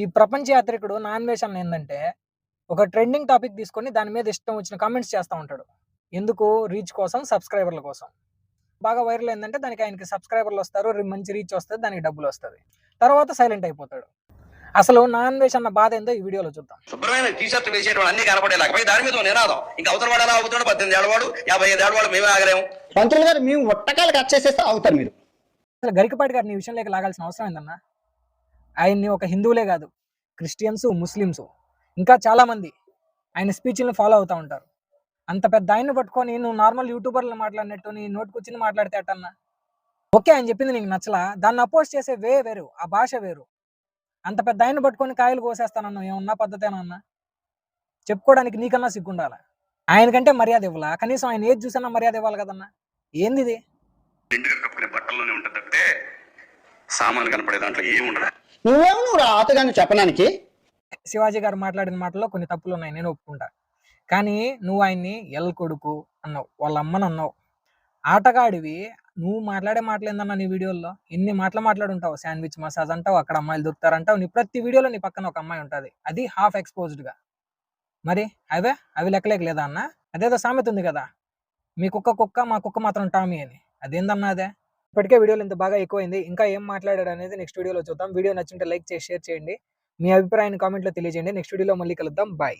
ఈ ప్రపంచ యాత్రికుడు నాన్వేషణ ఏంటంటే ఒక ట్రెండింగ్ టాపిక్ తీసుకొని దాని మీద ఇష్టం వచ్చిన కామెంట్స్ చేస్తూ ఉంటాడు. ఎందుకు? రీచ్ కోసం సబ్స్క్రైబర్ల కోసం. బాగా వైరల్ ఏంటంటే దానికి ఆయనకి సబ్స్క్రైబర్లు వస్తారు మంచి రీచ్ వస్తుంది దానికి డబ్బులు వస్తుంది. తర్వాత సైలెంట్ అయిపోతాడు. అసలు నాన్ వేష్ అన్న బాధ ఏందో ఈ వీడియోలో చూద్దాం. శుభ్రమైన టీ షర్ట్ వేసేటువంటి అన్ని కనపడేలాగా పోయి దాని మీద నినాదం. ఇంకా అవతల వాడు ఎలా అవుతాడు పద్దెనిమిది ఏళ్ళవాడు యాభై ఐదు ఏళ్ళవాడు మేమే ఆగలేము. పంతులు గారు మేము ఒట్టకాలు కట్ చేసేస్తే అవుతారు మీరు. అసలు గరికపాటి గారిని ఈ విషయంలోకి లాగాల్సిన అవసరం ఏందన్నా? ఆయన్ని ఒక హిందువులే కాదు క్రిస్టియన్స్ ముస్లిమ్స్ ఇంకా చాలామంది ఆయన స్పీచ్లను ఫాలో అవుతూ ఉంటారు. అంత పెద్ద ఆయన్ని పట్టుకొని నువ్వు నార్మల్ యూట్యూబర్లు మాట్లాడినట్టు నీ నోటుకొచ్చింది మాట్లాడితే అట్టన్నా ఓకే ఆయన చెప్పింది నీకు నచ్చలా? దాన్ని అపోజ్ చేసే వే వేరు ఆ భాష వేరు. అంత పెద్ద ఆయన పట్టుకొని కాయలు కోసేస్తానన్నా ఏమన్నా పద్ధతేనన్నా చెప్పుకోవడానికి నీకన్నా సిగ్గుండాలా? ఆయనకంటే మర్యాద ఇవ్వాలా? కనీసం ఆయన ఏది చూసినా మర్యాద ఇవ్వాలి కదన్నా? ఏంది ఇది కప్పుకునే బట్టల్లోనే ఉంటుంది తప్పితే సామాన్ కనపడే దాంట్లో ఏముండదు. నువ్వేమో నువ్వు రాతగాని చెప్పడానికి. శివాజీ గారు మాట్లాడిన మాటల్లో కొన్ని తప్పులు ఉన్నాయి నేను ఒప్పుకుంటా. కానీ నువ్వు ఆయన్ని ఎల్ కొడుకు అన్నావు వాళ్ళ అమ్మని అన్నావు. ఆటగాడివి నువ్వు మాట్లాడే మాటలేందన్న నీ వీడియోల్లో? ఎన్ని మాటలు మాట్లాడుంటావు? శాండ్విచ్ మసాజ్ అంటావు అక్కడ అమ్మాయిలు దొరుకుతారంటావు నీ ప్రతి వీడియోలో నీ పక్కన ఒక అమ్మాయి ఉంటుంది. అది హాఫ్ ఎక్స్పోజ్డ్గా మరి అవే? అవి లెక్కలేక లేదా అన్న? అదేదో సామెత ఉంది కదా. మీ కుక్క కుక్క మా కుక్క మాత్రం టామీ అని. అదేందన్నా అదే? ఇప్పటికే వీడియోలు ఇంత బాగా ఎక్కువైంది. ఇంకా ఏం మాట్లాడాడు అనేది నెక్స్ట్ వీడియోలో చూద్దాం. వీడియో నచ్చింటే లైక్ చేసి షేర్ చేయండి. మీ అభిప్రాయాన్ని కామెంట్లో తెలియజేయండి. నెక్స్ట్ వీడియోలో మళ్ళీ కలుద్దాం. బాయ్.